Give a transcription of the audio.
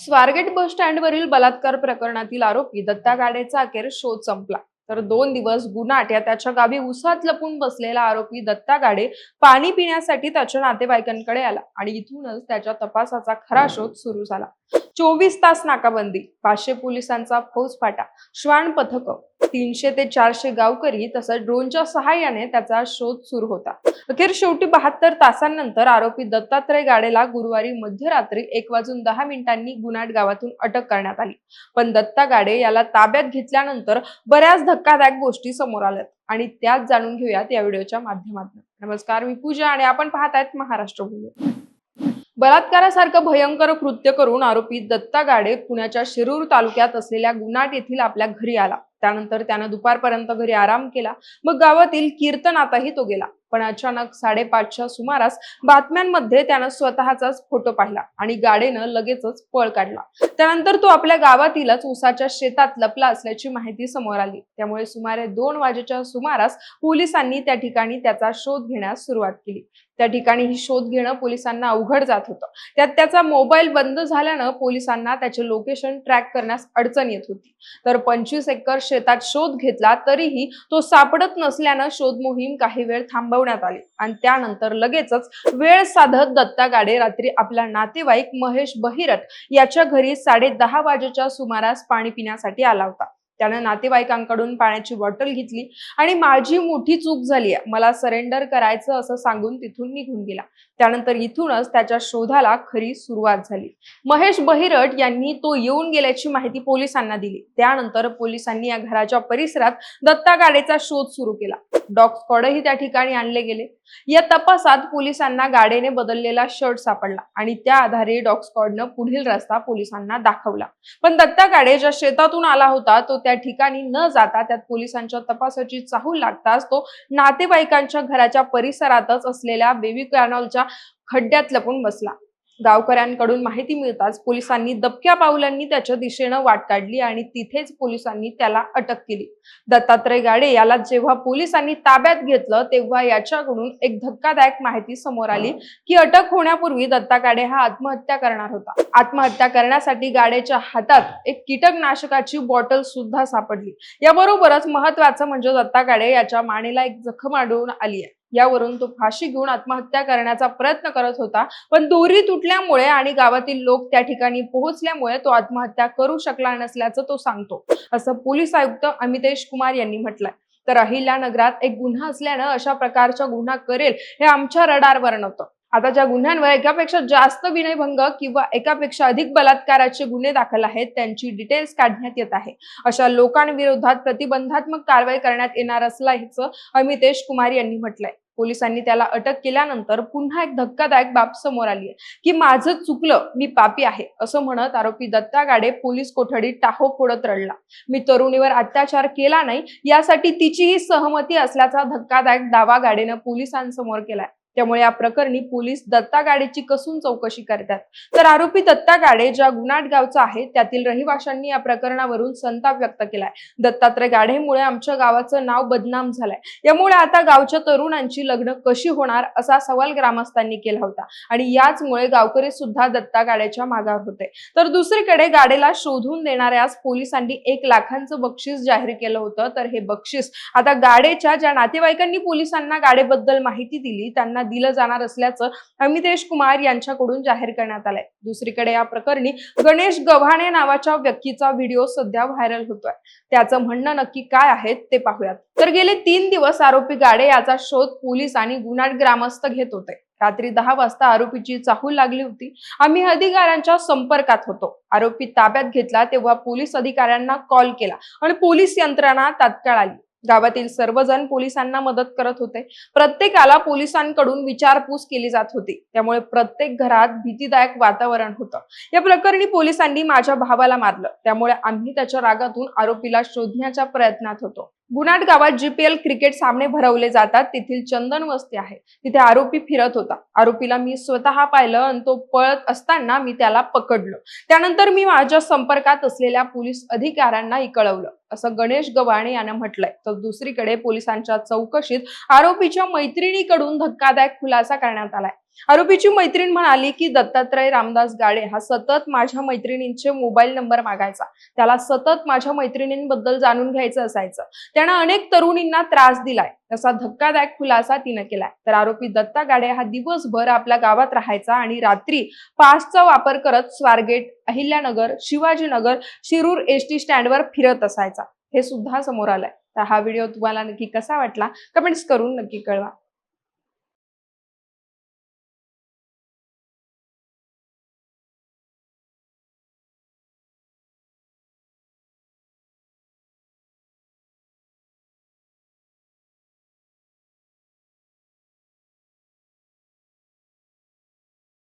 स्वारगेट बस स्टँडवरील बलात्कार प्रकरणातील आरोपी दत्ता गाडेचा अखेर शोध संपला. तर दोन दिवस गुनाट या त्याच्या गावी उसात लपून बसलेला आरोपी दत्ता गाडे पाणी पिण्यासाठी त्याच्या नातेवाईकांकडे आला आणि इथूनच त्याच्या तपासाचा खरा शोध सुरू झाला. चोवीस तास नाकाबंदी पाचशे पोलिसांचा फौजफाटा श्वान पथक तीनशे ते चारशे गावकरी तसंच ड्रोनच्या सहाय्याने त्याचा शोध सुरू होता. अखेर शेवटी बहात्तर तासांनंतर आरोपी दत्तात्रय गाडेला गुरुवारी मध्यरात्री एक वाजून दहा मिनिटांनी गुनाट गावातून अटक करण्यात आली. पण दत्ता गाडे याला ताब्यात घेतल्यानंतर बऱ्याच धक्कादायक गोष्टी समोर आल्यात आणि त्याच जाणून घेऊयात या व्हिडिओच्या माध्यमातून. नमस्कार मी पूजा आणि आपण पाहतायत महाराष्ट्र भूमी. बलात्कारासारखं भयंकर कृत्य करून आरोपी दत्ता गाडे पुण्याच्या शिरूर तालुक्यात असलेल्या गुनाट येथील आपल्या घरी आला. त्यानंतर त्यानं दुपारपर्यंत घरी आराम केला. मग गावातील कीर्तनातही तो गेला. पण अचानक साडेपाचच्या सुमारास बातम्यांमध्ये त्यानं स्वतःचाच फोटो पाहिला आणि गाडेनं लगेचच पळ काढला. त्यानंतर तो आपल्या गावातीलच उसाच्या शेतात लपला असल्याची माहिती समोर आली. त्यामुळे सुमारे दोन वाजेच्या सुमारास पोलिसांनी त्या ठिकाणी त्याचा शोध घेण्यास सुरुवात केली. त्या ठिकाणी ही शोध घेणं पोलिसांना अवघड जात होतं. त्यात त्याचा मोबाईल बंद झाल्यानं पोलिसांना त्याचे लोकेशन ट्रॅक करण्यास अडचण येत होती. तर पंचवीस एकर शेतात शोध घेतला तरीही तो सापडत नसल्यानं शोध मोहीम काही वेळ थांबवण्यात आली. आणि त्यानंतर लगेचच वेळ साधत दत्ता गाडे रात्री आपला नातेवाईक महेश बहिरट याच्या घरी साडे दहा वाजेच्या सुमारास पाणी पिण्यासाठी आला होता. त्यानं नातेवाईकांकडून पाण्याची बॉटल घेतली आणि माझी मोठी चूक झाली. आहे मला सरेंडर करायचं असं सांगून तिथून निघून गेला. त्यानंतर इथूनच त्याच्या शोधाला खरी सुरुवात झाली. महेश बहिरट यांनी तो येऊन गेल्याची माहिती पोलिसांना दिली. त्यानंतर पोलिसांनी या घराच्या परिसरात दत्ता गाडेचा शोध सुरू केला. डॉग स्क्वॉडही त्या ठिकाणी आणले गेले. या तपासात पोलिसांना गाडेने बदललेला शर्ट सापडला आणि त्या आधारे डॉग स्क्वॉडनं पुढील रस्ता पोलिसांना दाखवला. पण दत्ता गाडे ज्या शेतातून आला होता तो त्या ठिकाणी न जाता त्यात पोलिसांच्या तपासाची चाहूल लागताच तो नातेवाईकांच्या घराच्या परिसरातच असलेल्या बेबी कॅनॉलच्या खड्ड्यात लपून बसला. गावकऱ्यांकडून माहिती मिळताच पोलिसांनी दबक्या पावलांनी त्याच्या दिशेनं वाट काढली आणि तिथेच पोलिसांनी त्याला अटक केली. दत्तात्रय गाडे याला जेव्हा पोलिसांनी ताब्यात घेतलं तेव्हा याच्याकडून एक धक्कादायक माहिती समोर आली की अटक होण्यापूर्वी दत्ता गाडे हा आत्महत्या करणार होता. आत्महत्या करण्यासाठी गाडेच्या हातात एक कीटकनाशकाची बॉटल सुद्धा सापडली. याबरोबरच महत्वाचं म्हणजे दत्ता गाडे याच्या मानेला एक जखम आढळून आली आहे. यावरून तो फाशी घेऊन आत्महत्या करण्याचा प्रयत्न करत होता. पण दोरी तुटल्यामुळे आणि गावातील लोक त्या ठिकाणी पोहोचल्यामुळे तो आत्महत्या करू शकला नसल्याचं तो सांगतो. असं पोलीस आयुक्त अमितेश कुमार यांनी म्हटलंय. तर अहिल्या नगरात एक गुन्हा असल्यानं अशा प्रकारचा गुन्हा करेल हे आमच्या रडारवर नव्हतं. आता ज्या गुन्ह्यांवर एकापेक्षा जास्त विनयभंग किंवा एकापेक्षा अधिक बलात्काराचे गुन्हे दाखल आहेत त्यांची डिटेल्स काढण्यात येत आहे. अशा लोकांविरोधात प्रतिबंधात्मक कारवाई करण्यात येणार असल्याचं अमितेश कुमार यांनी म्हटलंय. पोलिसांनी त्याला अटक केल्यानंतर पुन्हा एक धक्कादायक बाब समोर आली आहे की माझं चुकलं मी पापी आहे असं म्हणत आरोपी दत्ता गाडे पोलीस कोठडीत टाहो फोडत रडला. मी तरुणीवर अत्याचार केला नाही यासाठी तिचीही सहमती असल्याचा धक्कादायक दावा गाडेनं पोलिसांसमोर केलाय. त्यामुळे या प्रकरणी पोलीस दत्ता गाडेची कसून चौकशी करतात. तर आरोपी दत्ता गाडे ज्या गुनाट गावचा आहे त्यातील रहिवाशांनी या प्रकरणावरून संताप व्यक्त केलाय. दत्तात्रय गाढेमुळे आमच्या गावाचं नाव बदनाम झालंय. यामुळे आता गावच्या तरुणांची लग्न कशी होणार असा सवाल ग्रामस्थांनी केला होता आणि याचमुळे गावकरी सुद्धा दत्ता गाड्याच्या मागावर होते. तर दुसरीकडे गाडेला शोधून देणाऱ्यास पोलिसांनी एक लाखांचं बक्षीस जाहीर केलं होतं. तर हे बक्षीस आता गाडेच्या ज्या नातेवाईकांनी पोलिसांना गाडेबद्दल माहिती दिली त्यांना दिलं जाणार असल्याचं अमितेश कुमार यांच्याकडून जाहीर करण्यात आलंय. दुसरीकडे या प्रकरणी गणेश गव्हाणे नावाच्या व्यक्तीचा व्हिडिओ सध्या व्हायरल होतोय. त्याचं म्हणणं नक्की काय आहे ते पाहूयात. तर गेले तीन दिवस आरोपी गाडे याचा शोध पोलीस आणि गुन्हाट ग्रामस्थ घेत होते. रात्री दहा वाजता आरोपीची चाहूल लागली होती. आम्ही अधिकाऱ्यांच्या संपर्कात होतो. आरोपी ताब्यात घेतला तेव्हा पोलीस अधिकाऱ्यांना कॉल केला आणि पोलीस यंत्रणा तात्काळ आली. गावातील सर्वजण पोलिसांना मदत करत होते. प्रत्येकाला पोलिसांकडून विचारपूस केली जात होती. त्यामुळे प्रत्येक घरात भीतीदायक वातावरण होतं. या प्रकरणी पोलिसांनी माझ्या भावाला मारलं. त्यामुळे आम्ही त्याच्या रागातून आरोपीला शोधण्याच्या प्रयत्नात होतो. गुनाट गावात जीपीएल क्रिकेट सामने भरवले जातात. तेथील चंदन वस्ती आहे. तिथे आरोपी फिरत होता. आरोपीला मी स्वतः पाहिलं आणि तो पळत असताना मी त्याला पकडलं. त्यानंतर मी माझ्या संपर्कात असलेल्या पोलीस अधिकाऱ्यांनाही कळवलं असं गणेश गव्हाणे यानं म्हटलंय. तर दुसरीकडे पोलिसांच्या चौकशीत आरोपीच्या मैत्रिणीकडून धक्कादायक खुलासा करण्यात आलाय. आरोपीची मैत्रीण म्हणाली की दत्तात्रय रामदास गाडे हा सतत माझ्या मैत्रिणींचे मोबाईल नंबर मागायचा. त्याला सतत माझ्या मैत्रिणींबद्दल जाणून घ्यायचं असायचं. त्यानं अनेक तरुणींना त्रास दिलाय. असा धक्कादायक खुलासा तिनं केलाय. तर आरोपी दत्ता गाडे हा दिवसभर आपल्या गावात राहायचा आणि रात्री पासचा वापर करत स्वारगेट अहिल्यानगर शिवाजीनगर शिरूर एस टी स्टँडवर फिरत असायचा. हे सुद्धा समोर आलंय. तर हा व्हिडिओ तुम्हाला नक्की कसा वाटला? कमेंट्स करून नक्की कळवा.